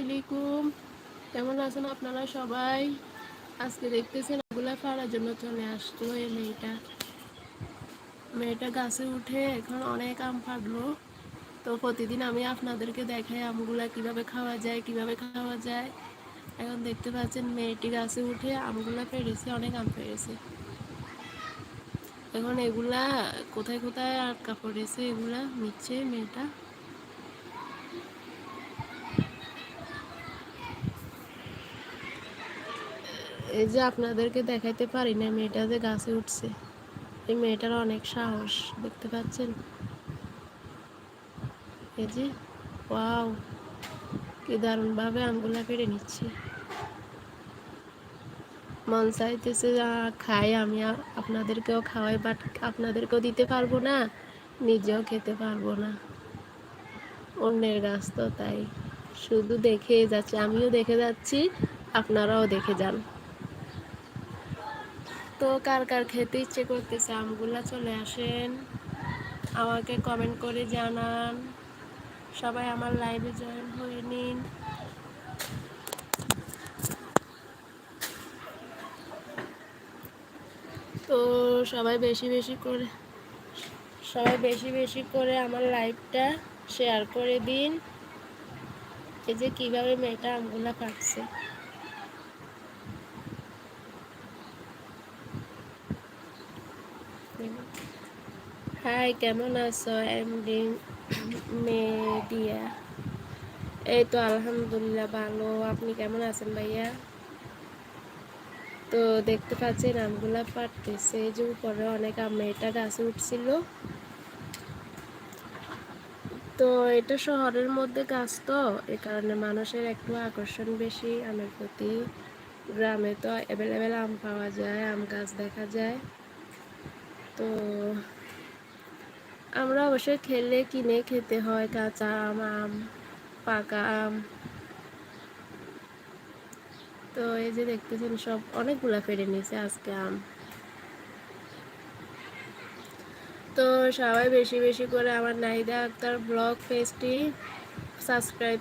আলাইকুম। কেমন আছেন আপনারা সবাই? আজকে দেখতেছেন এগুলা ফাড়ার জন্য চলে আসতো এই মেয়েটা। মেয়েটা গাছে উঠে এখন অনেক আম ফাটলো তো প্রতিদিন আমি আপনাদেরকে দেখাই আমগুলা কীভাবে খাওয়া যায়, কীভাবে খাওয়া যায়। এখন দেখতে পাচ্ছেন মেয়েটি গাছে উঠে আমগুলা পেরেছে অনেক আম পেরেছে এখন এগুলা কোথায় কোথায় আটকা পড়েছে এগুলা নিচ্ছে মেয়েটা। এই যে আপনাদেরকে দেখাইতে পারি না মেয়েটা যে গাছে উঠছে, এই মেয়েটার অনেক সাহস, দেখতে পাচ্ছেন? এই যে, ওয়াও, কি দারুণ ভাবে আমগুলা পেরে নিচ্ছে। মন চাইতেছে খাই, আমি আপনাদেরকেও খাওয়াই, বাট আপনাদেরকেও দিতে পারব না, নিজেও খেতে পারব না। অন্যের গাছ তো তাই, শুধু দেখে যাচ্ছে, আমিও দেখে যাচ্ছি, আপনারাও দেখে যান। তো কার কার খেতে ইচ্ছে করতেছে আমগুলা চলে আসেন। আমাকে কমেন্ট করে জানান। সবাই আমার লাইভে জয়েন হয়ে নিন। তো সবাই বেশি বেশি করে, সবাই বেশি বেশি করে আমার লাইভটা শেয়ার করে দিন। এই যে কীভাবে মেয়েটা আমগুলা পাচ্ছে হাই কেমন আছো? এমডি মেডিয়া এই তো আলহামদুলিল্লাহ, ভালো। আপনি কেমন আছেন ভাইয়া? তো দেখতে পাচ্ছেন, আমগুলা পাটতেছে যে উপরে অনেক আম এটা গাছে উঠছিল। তো এটা শহরের মধ্যে গাছ তো, এ কারণে মানুষের একটু আকর্ষণ বেশি। আমের প্রতি গ্রামে তো অ্যাভেলেবেল আম পাওয়া যায়, আম গাছ দেখা যায়। তো আমরা অবশ্যই খেলে কিনে খেতে হয় কাঁচা আম আম, পাকা আম। তো এই যে দেখতেছেন সব অনেকগুলা ফেরে নিয়েছে আজকে আম। তো সবাই বেশি বেশি করে আমার নাহিদা আক্তার ব্লগ পেজটি সাবস্ক্রাইব